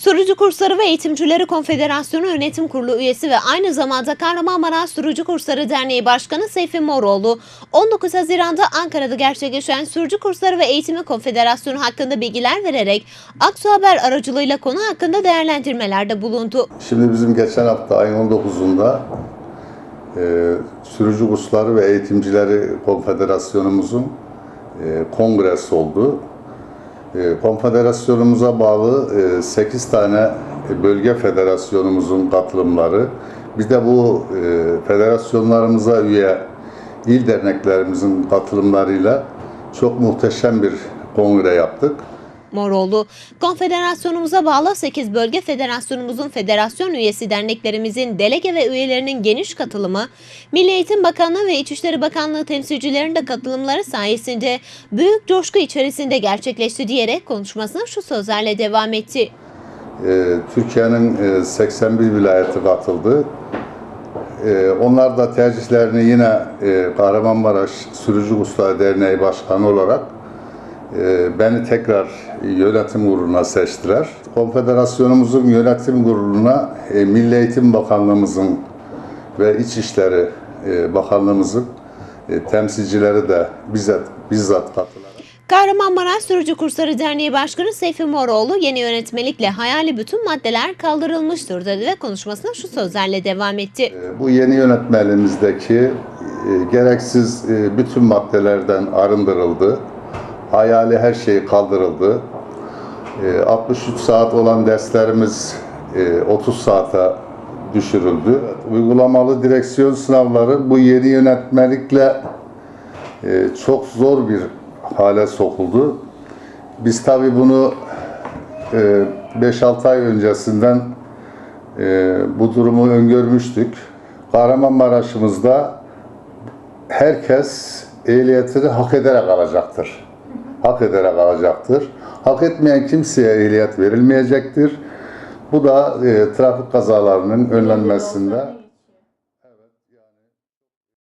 Sürücü Kursları ve Eğitimcileri Konfederasyonu Yönetim Kurulu üyesi ve aynı zamanda Kahramanmaraş Sürücü Kursları Derneği Başkanı Seyfi Moroğlu, 19 Haziran'da Ankara'da gerçekleşen Sürücü Kursları ve Eğitimi Konfederasyonu hakkında bilgiler vererek Aksu Haber aracılığıyla konu hakkında değerlendirmelerde bulundu. Şimdi bizim geçen hafta ayın 19'unda e, Sürücü Kursları ve Eğitimcileri Konfederasyonumuzun e, kongresi oldu. E, konfederasyonumuza bağlı e, 8 tane bölge federasyonumuzun katılımları, bir de bu e, federasyonlarımıza üye il derneklerimizin katılımlarıyla çok muhteşem bir kongre yaptık. Moroğlu, konfederasyonumuza bağlı 8 bölge federasyonumuzun federasyon üyesi derneklerimizin delege ve üyelerinin geniş katılımı, Milli Eğitim Bakanlığı ve İçişleri Bakanlığı temsilcilerinin de katılımları sayesinde büyük coşku içerisinde gerçekleşti diyerek konuşmasına şu sözlerle devam etti. Ee, Türkiye'nin e, 81 vilayeti katıldı. Ee, Onlar da tercihlerini yine e, Kahramanmaraş Sürücü Kursları Derneği Başkanı olarak e, beni tekrar yönetim kuruluna seçtiler. Konfederasyonumuzun yönetim kuruluna e, Milli Eğitim Bakanlığımızın ve İçişleri e, Bakanlığımızın e, temsilcileri de bizzat, bizzat katılarak Kahramanmaraş Sürücü Kursları Derneği Başkanı Seyfi Moroğlu yeni yönetmelikle hayali bütün maddeler kaldırılmıştır dedi ve konuşmasına şu sözlerle devam etti. Bu yeni yönetmeliğimizdeki gereksiz bütün maddelerden arındırıldı. Hayali her şey kaldırıldı. E, 63 saat olan derslerimiz e, 30 saate düşürüldü. Uygulamalı direksiyon sınavları bu yeni yönetmelikle e, çok zor bir hale sokuldu. Biz tabii bunu e, 5-6 ay öncesinden e, bu durumu öngörmüştük. Kahramanmaraş'ımızda herkes ehliyetini hak ederek alacaktır. Hak ederek alacaktır. Hak etmeyen kimseye ehliyet verilmeyecektir. Bu da e, trafik kazalarının önlenmesinde